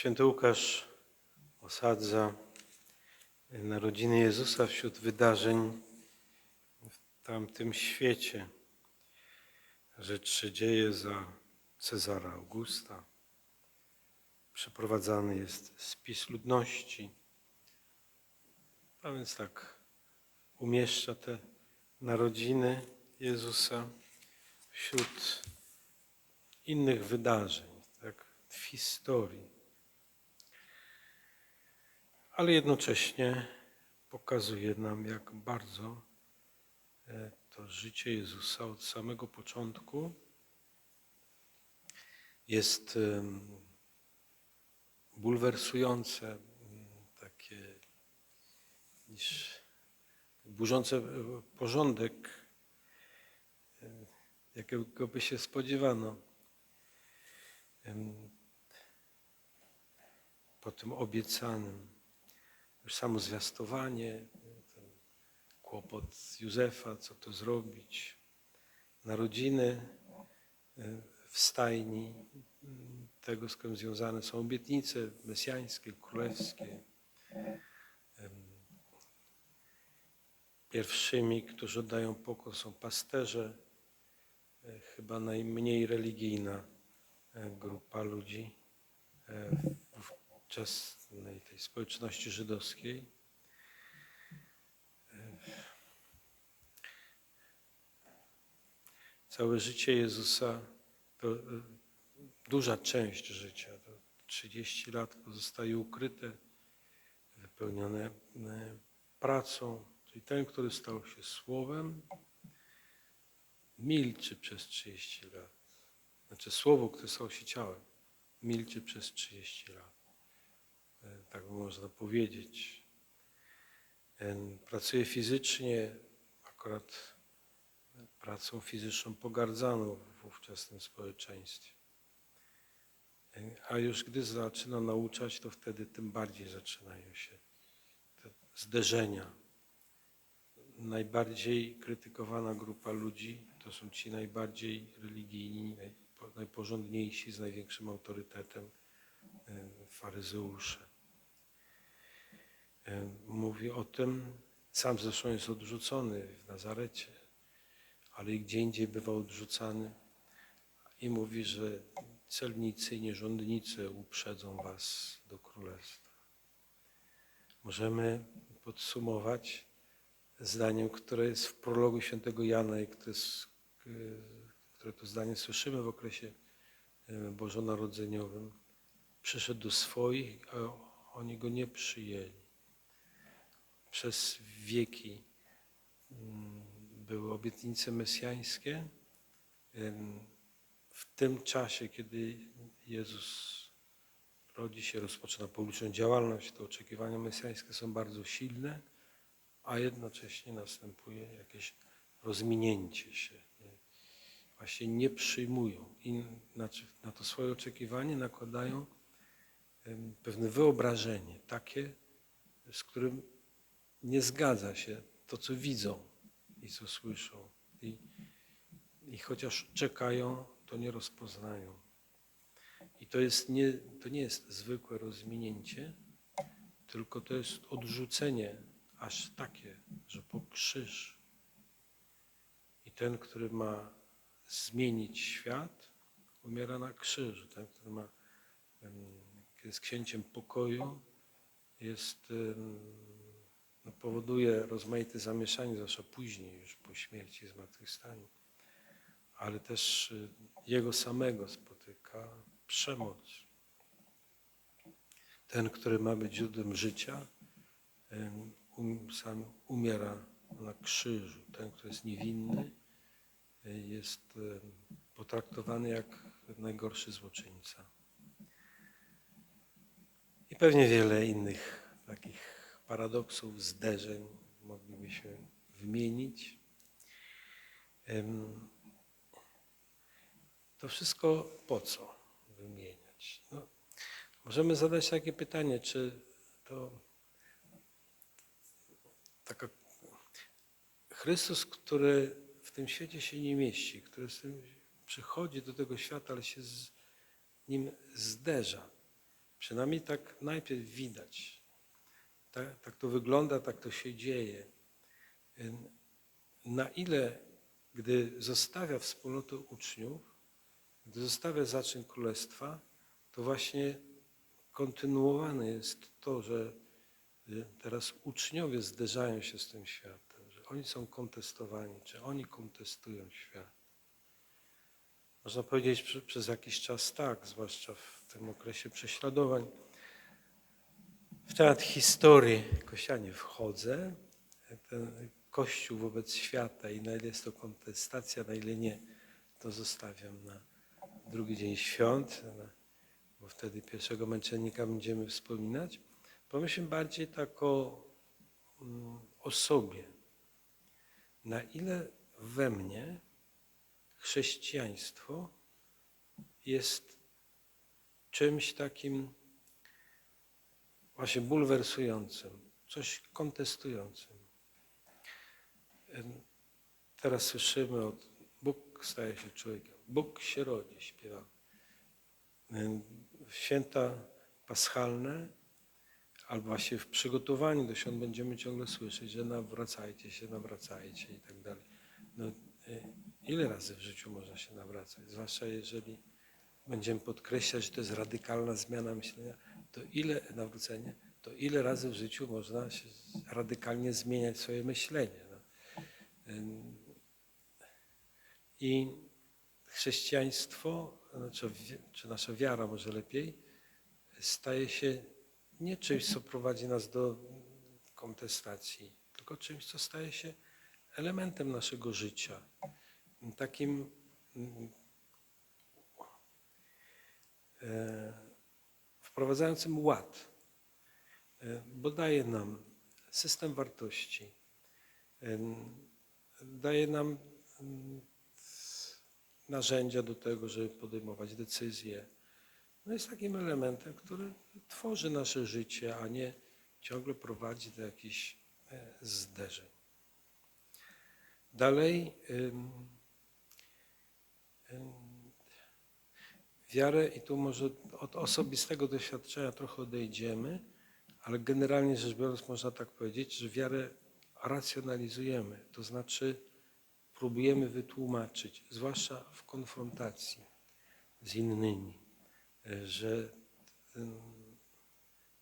Święty Łukasz osadza narodziny Jezusa wśród wydarzeń w tamtym świecie. Rzecz się dzieje za Cezara Augusta. Przeprowadzany jest spis ludności. A więc tak umieszcza te narodziny Jezusa wśród innych wydarzeń, tak, w historii. Ale jednocześnie pokazuje nam, jak bardzo e, to życie Jezusa od samego początku jest bulwersujące, takie niż burzące e, porządek, e, jakiego by się spodziewano. Po tym obiecanym, już samo zwiastowanie, kłopot Józefa, co to zrobić, narodziny e, w stajni, m, tego, z którym związane są obietnice mesjańskie, królewskie. Pierwszymi, którzy oddają pokój, są pasterze, e, chyba najmniej religijna e, grupa ludzi w ówczesnej tej społeczności żydowskiej. Całe życie Jezusa to e, duża część życia, to 30 lat pozostaje ukryte, wypełnione e, pracą, czyli ten, który stał się Słowem, milczy przez 30 lat. Znaczy Słowo, które stało się ciałem, milczy przez 30 lat. E, Tak można powiedzieć. E, Pracuje fizycznie, akurat pracą fizyczną pogardzaną w ówczesnym społeczeństwie. E, A już gdy zaczyna nauczać, to wtedy tym bardziej zaczynają się te zderzenia. Najbardziej krytykowana grupa ludzi to są ci najbardziej religijni, najpo- najporządniejsi, z największym autorytetem faryzeusze. E, Mówi o tym, sam zresztą jest odrzucony w Nazarecie, ale i gdzie indziej bywa odrzucany i mówi, że celnicy i nierządnicy uprzedzą was do królestwa. Możemy podsumować zdaniem, które jest w prologu świętego Jana i które, które to zdanie słyszymy w okresie e, bożonarodzeniowym. Przyszedł do swoich, a oni go nie przyjęli. Przez wieki mm, były obietnice mesjańskie. W tym czasie, kiedy Jezus rodzi się, rozpoczyna publiczną działalność, te oczekiwania mesjańskie są bardzo silne, a jednocześnie następuje jakieś rozminięcie się. Nie? Właśnie nie przyjmują i znaczy na to swoje oczekiwanie nakładają pewne wyobrażenie, takie, z którym nie zgadza się to, co widzą i co słyszą. I, i chociaż czekają, to nie rozpoznają. I to, jest nie, to nie jest zwykłe rozminięcie, tylko to jest odrzucenie aż takie, że po krzyż. I ten, który ma zmienić świat, umiera na krzyżu. Ten, który ma, jest księciem pokoju, jest, powoduje rozmaite zamieszanie, zwłaszcza później, już po śmierci zmartwychwstaniu. Ale też y, jego samego spotyka przemoc. Ten, który ma być źródłem życia, um, sam umiera na krzyżu. Ten, który jest niewinny, y, jest potraktowany jak najgorszy złoczyńca. I pewnie wiele innych takich paradoksów, zderzeń mogliby się wymienić. To wszystko po co wymieniać? No, możemy zadać takie pytanie, czy to taka Chrystus, który w tym świecie się nie mieści, który przychodzi do tego świata, ale się z nim zderza. Przynajmniej tak najpierw widać. Tak, tak to wygląda, tak to się dzieje. Na ile, gdy zostawia wspólnotę uczniów, gdy zostawia zaczyn królestwa, to właśnie kontynuowane jest to, że y, teraz uczniowie zderzają się z tym światem, że oni są kontestowani, czy oni kontestują świat. Można powiedzieć przez jakiś czas tak, zwłaszcza w tym okresie prześladowań. W temat historii Kościoła nie wchodzę. Ten Kościół wobec świata i na ile jest to kontestacja, na ile nie, to zostawiam na drugi dzień świąt, bo wtedy pierwszego męczennika będziemy wspominać. Pomyślmy bardziej tak o, mm, o sobie. Na ile we mnie chrześcijaństwo jest czymś takim właśnie bulwersującym, coś kontestującym. Teraz słyszymy od Bóg staje się człowiekiem, Bóg się rodzi, W święta paschalne, albo właśnie w przygotowaniu do świąt będziemy ciągle słyszeć, że nawracajcie się, nawracajcie i tak dalej. No, y, ile razy w życiu można się nawracać? Zwłaszcza jeżeli będziemy podkreślać, że to jest radykalna zmiana myślenia, to ile nawrócenie, to ile razy w życiu można się radykalnie zmieniać swoje myślenie. No. I chrześcijaństwo, znaczy, czy nasza wiara może lepiej, staje się nie czymś, co prowadzi nas do kontestacji, tylko czymś, co staje się elementem naszego życia. Takim wprowadzającym ład, bo daje nam system wartości, daje nam narzędzia do tego, żeby podejmować decyzje. No jest takim elementem, który tworzy nasze życie, a nie ciągle prowadzi do jakichś e, zderzeń. Dalej, wiarę, i tu może od osobistego doświadczenia trochę odejdziemy, ale generalnie rzecz biorąc można tak powiedzieć, że wiarę racjonalizujemy, to znaczy próbujemy wytłumaczyć, zwłaszcza w konfrontacji z innymi, e, że,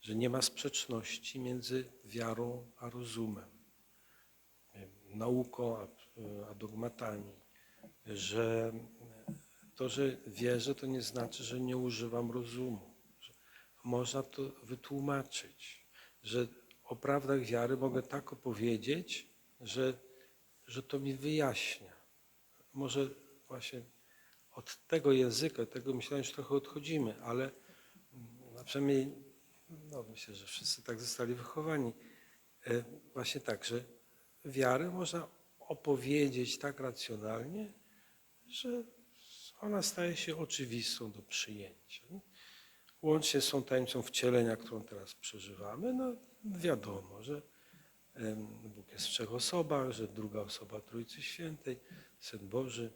że nie ma sprzeczności między wiarą a rozumem, e, nauką a, a dogmatami, że to, że wierzę, to nie znaczy, że nie używam rozumu. Można to wytłumaczyć, że o prawdach wiary mogę tak opowiedzieć, że, że to mi wyjaśnia. Może właśnie od tego języka, tego myślałem, że trochę odchodzimy, ale mm, a przynajmniej no myślę, że wszyscy tak zostali wychowani. E, Właśnie tak, że wiarę można opowiedzieć tak racjonalnie, że ona staje się oczywistą do przyjęcia. Łącznie z tą tajemnicą wcielenia, którą teraz przeżywamy, no wiadomo, że Bóg jest w trzech osobach, że druga osoba Trójcy Świętej, Syn Boży,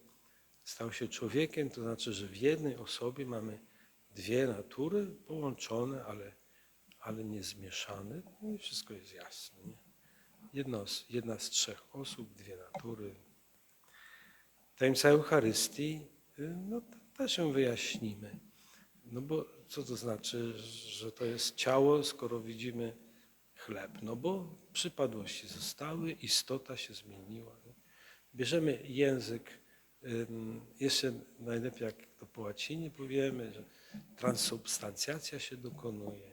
stał się człowiekiem, to znaczy, że w jednej osobie mamy dwie natury połączone, ale, ale nie zmieszane. No wszystko jest jasne. Nie? Jedna, jedna z trzech osób, dwie natury. Tajemnica Eucharystii, no t- też ją wyjaśnimy. No bo co to znaczy, że to jest ciało, skoro widzimy chleb? No bo przypadłości zostały, istota się zmieniła. Bierzemy język, jeszcze najlepiej jak to po łacinie powiemy, że transubstancjacja się dokonuje.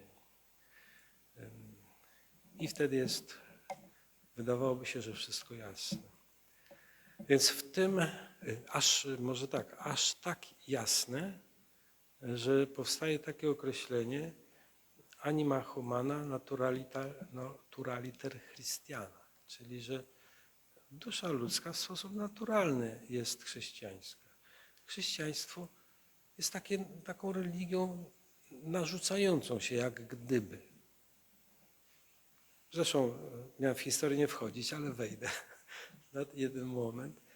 I wtedy jest, wydawałoby się, że wszystko jasne. Więc w tym, y, aż może tak, aż tak jasne, że powstaje takie określenie anima humana naturalita, naturaliter Christiana, czyli że dusza ludzka w sposób naturalny jest chrześcijańska. Chrześcijaństwo jest takie, taką religią narzucającą się jak gdyby. Zresztą e, miałem w historię nie wchodzić, ale wejdę na jeden moment.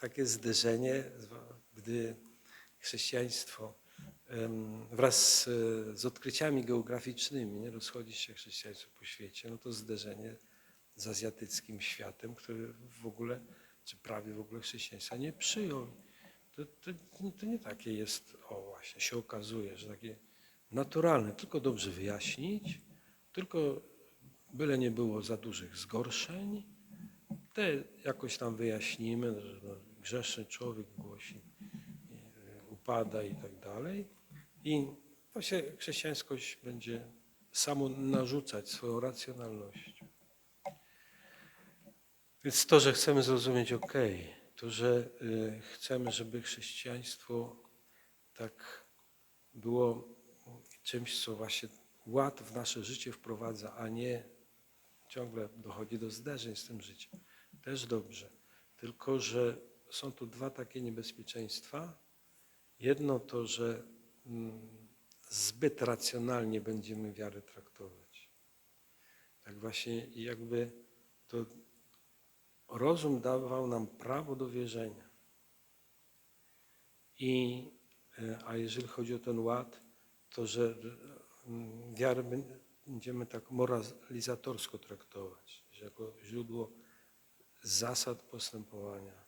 Takie zderzenie, gdy chrześcijaństwo wraz z, z odkryciami geograficznymi nie, rozchodzi się chrześcijaństwo po świecie, no to zderzenie z azjatyckim światem, który w ogóle, czy prawie w ogóle chrześcijaństwa nie przyjął. To, to, to nie takie jest, o właśnie, się okazuje, że takie naturalne, tylko dobrze wyjaśnić, tylko byle nie było za dużych zgorszeń, te jakoś tam wyjaśnimy, że no, grzeszny człowiek głosi, y, upada i tak dalej. I właśnie chrześcijańskość będzie samo narzucać swoją racjonalnością. Więc to, że chcemy zrozumieć, ok, to, że y, chcemy, żeby chrześcijaństwo tak było czymś, co właśnie ład w nasze życie wprowadza, a nie ciągle dochodzi do zderzeń z tym życiem. Też dobrze. Tylko, że są tu dwa takie niebezpieczeństwa. Jedno to, że mm, zbyt racjonalnie będziemy wiarę traktować. Tak właśnie jakby to rozum dawał nam prawo do wierzenia. I, e, a jeżeli chodzi o ten ład, to że mm, wiarę będziemy tak moralizatorsko traktować, że jako źródło zasad postępowania.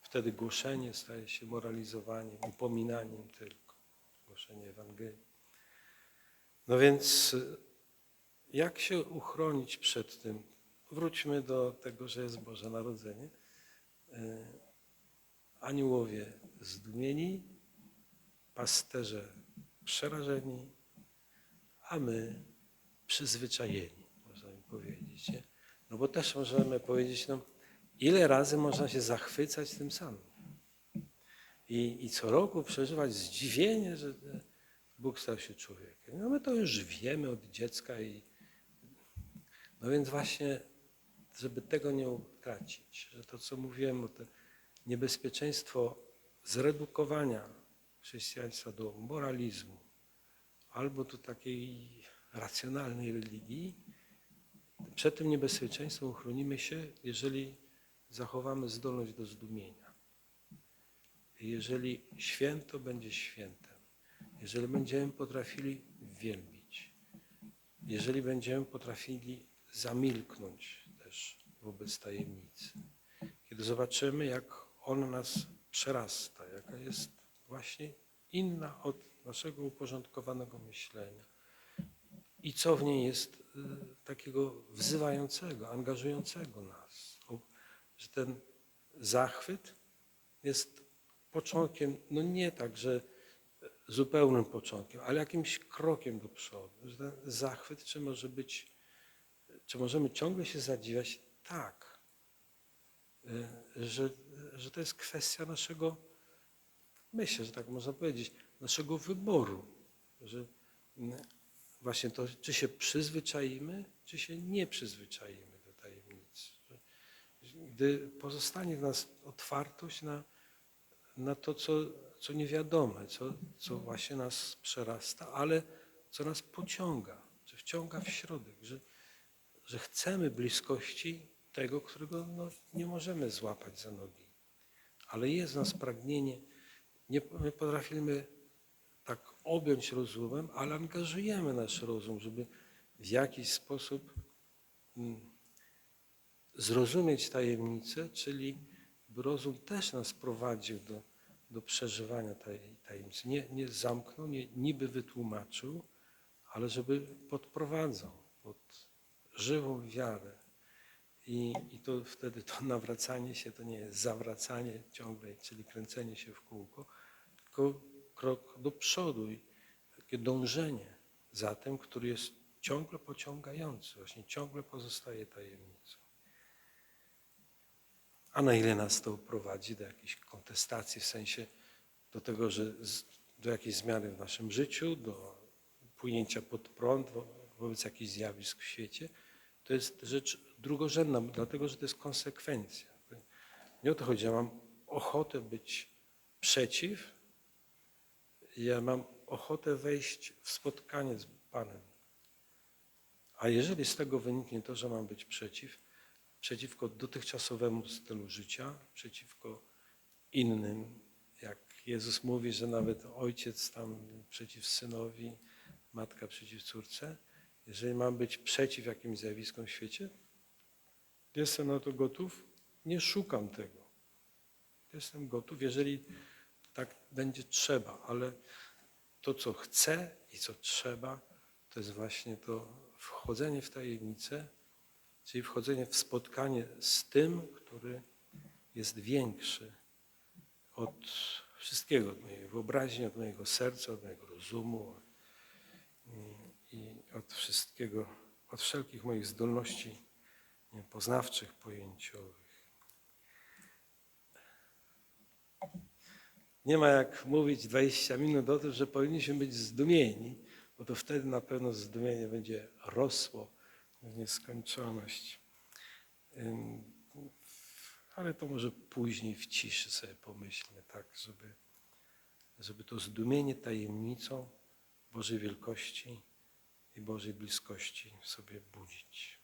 Wtedy głoszenie staje się moralizowaniem, upominaniem tylko. Głoszenie Ewangelii. No więc jak się uchronić przed tym? Wróćmy do tego, że jest Boże Narodzenie. E, Aniołowie zdumieni, pasterze przerażeni, a my przyzwyczajeni, można by powiedzieć. Nie? No bo też możemy powiedzieć, no, ile razy można się zachwycać tym samym. I, I co roku przeżywać zdziwienie, że Bóg stał się człowiekiem. No my to już wiemy od dziecka i no więc właśnie, żeby tego nie utracić, że to, co mówiłem to niebezpieczeństwo zredukowania chrześcijaństwa do moralizmu albo do takiej racjonalnej religii, przed tym niebezpieczeństwem uchronimy się, jeżeli zachowamy zdolność do zdumienia. Jeżeli święto będzie świętem, jeżeli będziemy potrafili wielbić, jeżeli będziemy potrafili zamilknąć też wobec tajemnicy, kiedy zobaczymy, jak ona nas przerasta, jaka jest właśnie inna od naszego uporządkowanego myślenia i co w niej jest y, takiego wzywającego, angażującego nas. Że ten zachwyt jest początkiem, no nie tak, że zupełnym początkiem, ale jakimś krokiem do przodu. Że ten zachwyt, czy może być, czy możemy ciągle się zadziwiać? Tak. Y, Że, że to jest kwestia naszego, myślę, że tak można powiedzieć, naszego wyboru. Że właśnie to, czy się przyzwyczaimy, czy się nie przyzwyczaimy do tajemnicy. Gdy pozostanie w nas otwartość na, na to, co, co niewiadome, co, co właśnie nas przerasta, ale co nas pociąga, czy wciąga w środek, że, że chcemy bliskości tego, którego no, nie możemy złapać za nogi. Ale jest w nas pragnienie, nie my potrafimy objąć rozumem, ale angażujemy nasz rozum, żeby w jakiś sposób mm, zrozumieć tajemnicę, czyli by rozum też nas prowadził do, do przeżywania tej tajemnicy. Nie, nie zamknął, nie niby wytłumaczył, ale żeby podprowadzał pod żywą wiarę. I, I to wtedy to nawracanie się to nie jest zawracanie ciągle, czyli kręcenie się w kółko, tylko krok do przodu i takie dążenie za tym, który jest ciągle pociągający, właśnie ciągle pozostaje tajemnicą. A na ile nas to prowadzi do jakiejś kontestacji, w sensie do tego, że do jakiejś zmiany w naszym życiu, do płynięcia pod prąd wo, wobec jakichś zjawisk w świecie, to jest rzecz drugorzędna, dlatego że to jest konsekwencja. Nie o to chodzi, ja mam ochotę być przeciw, ja mam ochotę wejść w spotkanie z Panem. A jeżeli z tego wyniknie to, że mam być przeciw, przeciwko dotychczasowemu stylu życia, przeciwko innym, jak Jezus mówi, że nawet ojciec tam przeciw synowi, matka przeciw córce. Jeżeli mam być przeciw jakimś zjawiskom w świecie, jestem na to gotów, nie szukam tego. Jestem gotów, jeżeli tak będzie trzeba, ale to, co chcę i co trzeba, to jest właśnie to wchodzenie w tajemnicę, czyli wchodzenie w spotkanie z tym, który jest większy od wszystkiego, od mojej wyobraźni, od mojego serca, od mojego rozumu i, od wszystkiego, od wszelkich moich zdolności poznawczych, pojęciowych. Nie ma jak mówić 20 minut o tym, że powinniśmy być zdumieni, bo to wtedy na pewno zdumienie będzie rosło w nieskończoność. Ale to może później w ciszy sobie pomyślmy, tak, żeby, żeby to zdumienie tajemnicą Bożej wielkości i Bożej bliskości sobie budzić.